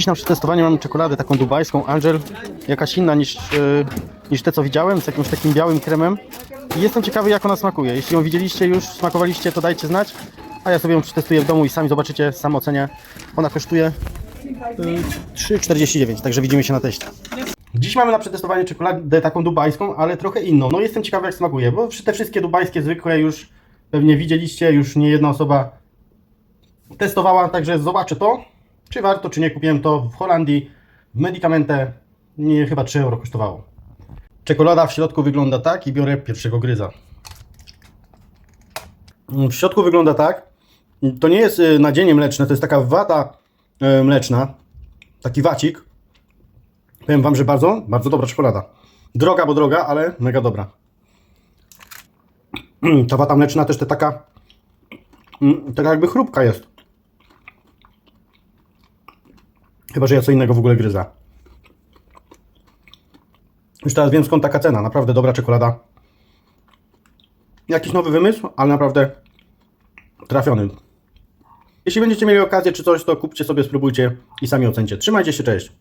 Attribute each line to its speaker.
Speaker 1: Dziś na przetestowanie mam czekoladę taką dubajską Angel, jakaś inna niż, e, niż te co widziałem, z jakimś takim białym kremem. I jestem ciekawy jak ona smakuje. Jeśli ją widzieliście już, smakowaliście, to dajcie znać. A ja sobie ją przetestuję w domu i sami zobaczycie, sam ocenię. Ona kosztuje e, 3,49, także widzimy się na teście. Dziś mamy na przetestowanie czekoladę taką dubajską, ale trochę inną. No jestem ciekawy jak smakuje, bo te wszystkie dubajskie zwykłe już pewnie widzieliście, już nie jedna osoba testowała, także zobaczę to, czy warto, czy nie. Kupiłem to w Holandii, w Medicamentę, nie, chyba 3 euro kosztowało. Czekolada w środku wygląda tak i biorę pierwszego gryza. W środku wygląda tak, to nie jest y, nadzienie mleczne, to jest taka wata y, mleczna, taki wacik. Powiem Wam, że bardzo, bardzo dobra czekolada. Droga, bo droga, ale mega dobra. Ta wata mleczna też to taka, mm, taka jakby chrupka jest. Chyba, że ja co innego w ogóle gryzę. Już teraz wiem skąd taka cena. Naprawdę dobra czekolada. Jakiś nowy wymysł, ale naprawdę trafiony. Jeśli będziecie mieli okazję czy coś, to kupcie sobie, spróbujcie i sami ocencie. Trzymajcie się, cześć.